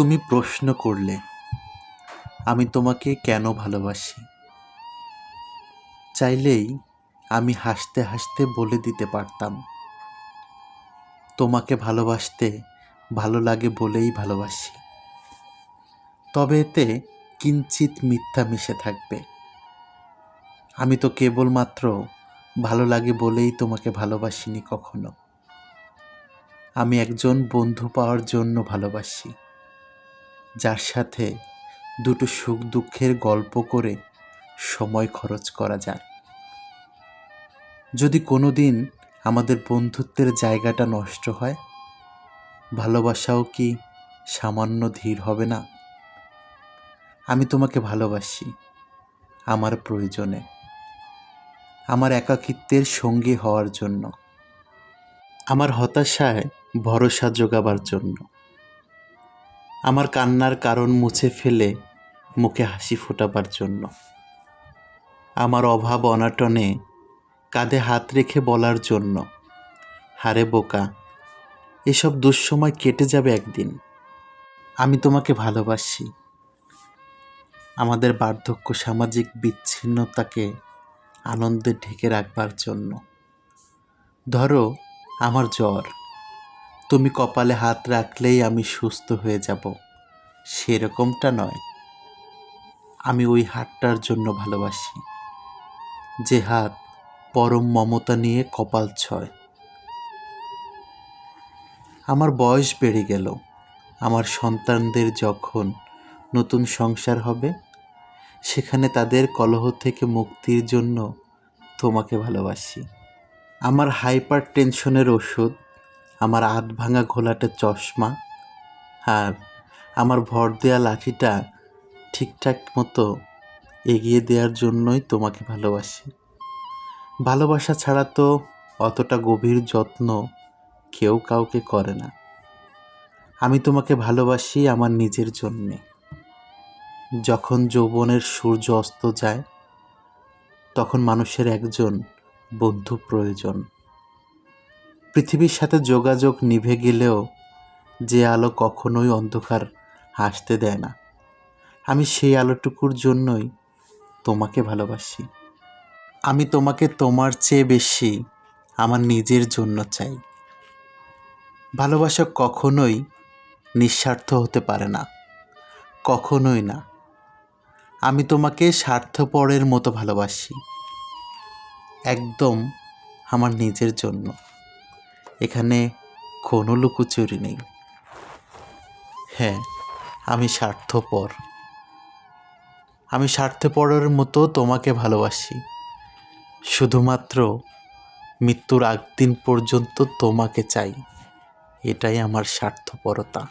তুমি প্রশ্ন করলে, আমি তোমাকে কেন ভালোবাসি? চাইলেই আমি হাসতে হাসতে বলে দিতে পারতাম। তোমাকে ভালোবাসতে ভালো লাগে বলেই ভালোবাসি। তবে এতে কিঞ্চিত মিথ্যা মিশে থাকবে। আমি তো কেবলমাত্র ভালো লাগে বলেই তোমাকে ভালোবাসিনি কখনো। আমি একজন বন্ধু পাওয়ার জন্য ভালোবাসি। যার সাথে দুটো সুখ দুঃখের গল্প করে সময় খরচ করা যায়। যদি কোনো দিন আমাদের বন্ধুত্বের জায়গাটা নষ্ট হয়, ভালোবাসাও কি সামান্য ধীর হবে না? আমি তোমাকে ভালোবাসি, আমার প্রয়োজনে, আমার একাকিত্বের সঙ্গী হওয়ার জন্য, আমার হতাশায় ভরসা যোগাবার জন্য। আমার কান্নার কারণ মুছে ফেলে মুখে হাসি ফোটাবার জন্য। আমার অভাব অনাটনে কাঁধে হাত রেখে বলার জন্য। হারে বোকা, এসব দুঃসময় কেটে যাবে একদিন। আমি তোমাকে ভালোবাসি। আমাদের বার্ধক্য সামাজিক বিচ্ছিন্নতাকে আনন্দে ঢেকে রাখবার জন্য। ধরো, আমার জ্বর। তুমি কপালে হাত রাখলেই আমি সুস্থ হয়ে যাব। সেরকমটা নয়। আমি ওই হাতটার জন্য ভালোবাসি। যে হাত পরম মমতা নিয়ে কপাল ছয়। আমার বয়স বেড়ে গেল। আমার সন্তানদের যখন নতুন সংসার হবে, সেখানে তাদের কলহ থেকে মুক্তির জন্য তোমাকে ভালোবাসি। আমার হাইপার টেনশনের ওষুধ আমার আধ ভাঙা ঘোলাটে চশমা আর আমার ভর দেওয়া লাঠিটা ঠিকঠাক মতো এগিয়ে দেওয়ার জন্যই তোমাকে ভালোবাসি। ভালোবাসা ছাড়া তো অতটা গভীর যত্ন কেউ কাউকে করে না। আমি তোমাকে ভালোবাসি আমার নিজের জন্যে। যখন যৌবনের সূর্য অস্ত যায়, তখন মানুষের একজন বন্ধু প্রয়োজন। পৃথিবীর সাথে যোগাযোগ নিভে গেলেও যে আলো কখনোই অন্ধকার হাসতে দেয় না। আমি সেই আলোটুকুর জন্যই তোমাকে ভালোবাসি। আমি তোমাকে তোমার চেয়ে বেশি আমার নিজের জন্য চাই। ভালোবাসা কখনোই নিঃস্বার্থ হতে পারে না। কখনোই না। আমি তোমাকে স্বার্থপরের মতো ভালোবাসি। একদম আমার নিজের জন্য। এখানে কোনো লুকোচুরি নেই। হ্যাঁ আমি স্বার্থপর। আমি স্বার্থপরের মতো তোমাকে ভালোবাসি। শুধুমাত্র মৃত্যুর আগ দিন পর্যন্ত তোমাকে চাই। এটাই আমার স্বার্থপরতা।